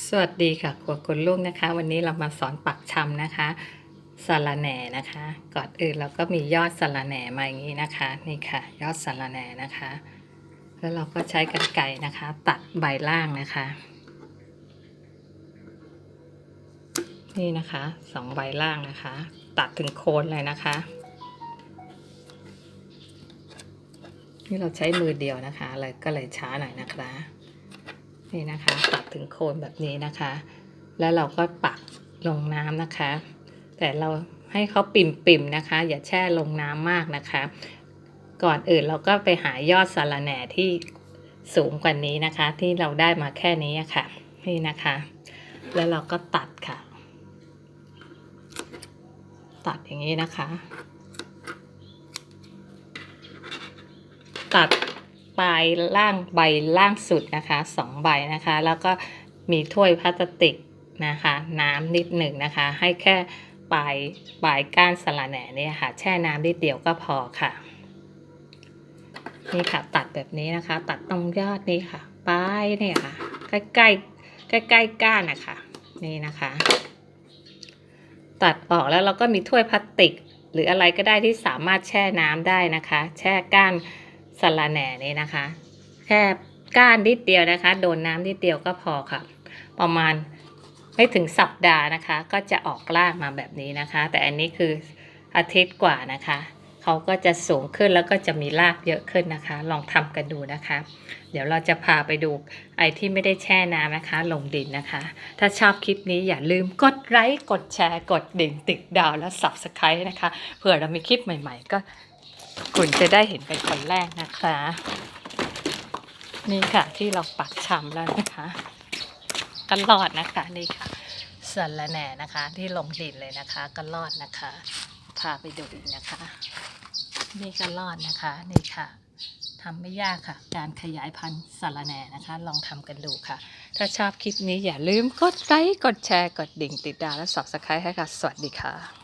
สวัสดีค่ะครัวคุณลูกนะคะ วันนี้เรามาสอนปักชำนะคะสาระแหน่นะคะ ก่อนอื่นเราก็มียอดสาระแหน่มาอย่างนี้นะคะนี่ค่ะ ยอดสาระแหน่นะคะ แล้วเราก็ใช้กรรไกรนะคะ ตัดใบล่างนะคะ นี่นะคะสองใบล่างนะคะ ตัดถึงโคนเลยนะคะ นี่เราใช้มือเดียวนะคะเลยก็เลยช้าหน่อยนะคะ นี่นะคะตัดถึงโคนแบบนี้นะคะ แล้วเราก็ปักลงน้ำนะคะ แต่เราให้เขาปิ่มๆนะคะ อย่าแช่ลงน้ำมากนะคะ ก่อนอื่นเราก็ไปหายอดสาระแหน่ที่สูงกว่านี้นะคะ ที่เราได้มาแค่นี้ค่ะ นี่นะคะ แล้วเราก็ตัดค่ะ ตัดอย่างนี้นะคะ ตัด ปลายล่างใบล่างสุดนะคะสองใบนะคะ แล้วก็มีถ้วยพลาสติกนะคะ น้ำนิดหนึ่งนะคะ ให้แค่ปลายปลายก้านสละแหน่เนี่ยค่ะ แช่น้ำนิดเดียวก็พอค่ะ นี่ค่ะตัดแบบนี้นะคะ ตัดตรงยอดนี้ค่ะปลายเนี่ยค่ะ ใกล้ใกล้ใกล้ใกล้ก้านนะคะนี่นะคะ ตัดออกแล้วเราก็มีถ้วยพลาสติก หรืออะไรก็ได้ที่สามารถแช่น้ำได้นะคะ แช่ก้าน สละแหน่นี่นะคะ แค่ก้านนิดเดียวนะคะ โดนน้ำนิดเดียวก็พอค่ะ ประมาณไม่ถึงสัปดาห์นะคะ ก็จะออกรากมาแบบนี้นะคะ แต่อันนี้คืออาทิตย์กว่านะคะเขาก็จะสูงขึ้นแล้วก็จะมีรากเยอะขึ้นนะคะ ลองทำกันดูนะคะ เดี๋ยวเราจะพาไปดูไอ้ที่ไม่ได้แช่น้ำนะคะ ลงดินนะคะ ถ้าชอบคลิปนี้อย่าลืมกดไลค์กดแชร์ กดดิ่งติดดาวและ Subscribe นะคะเผื่อเรามีคลิปใหม่ๆ ก็ คุณจะได้เห็นเป็นคนแรกนะคะ นี่ค่ะที่เราปักชำแล้วนะคะก็รอดนะคะนี่ค่ะสารแหน่นะคะ ที่ลงดินเลยนะคะก็รอดนะคะพาไปดูอีกนะคะ นี่ก็รอดนะคะนี่ค่ะทำไม่ยากค่ะ การขยายพันธุ์สารแหน่นะคะ ลองทำกันดูค่ะ ถ้าชอบคลิปนี้อย่าลืมกดไลค์กดแชร์ กดดิ่งติดดาวและ Subscribe ให้ค่ะ สวัสดีค่ะ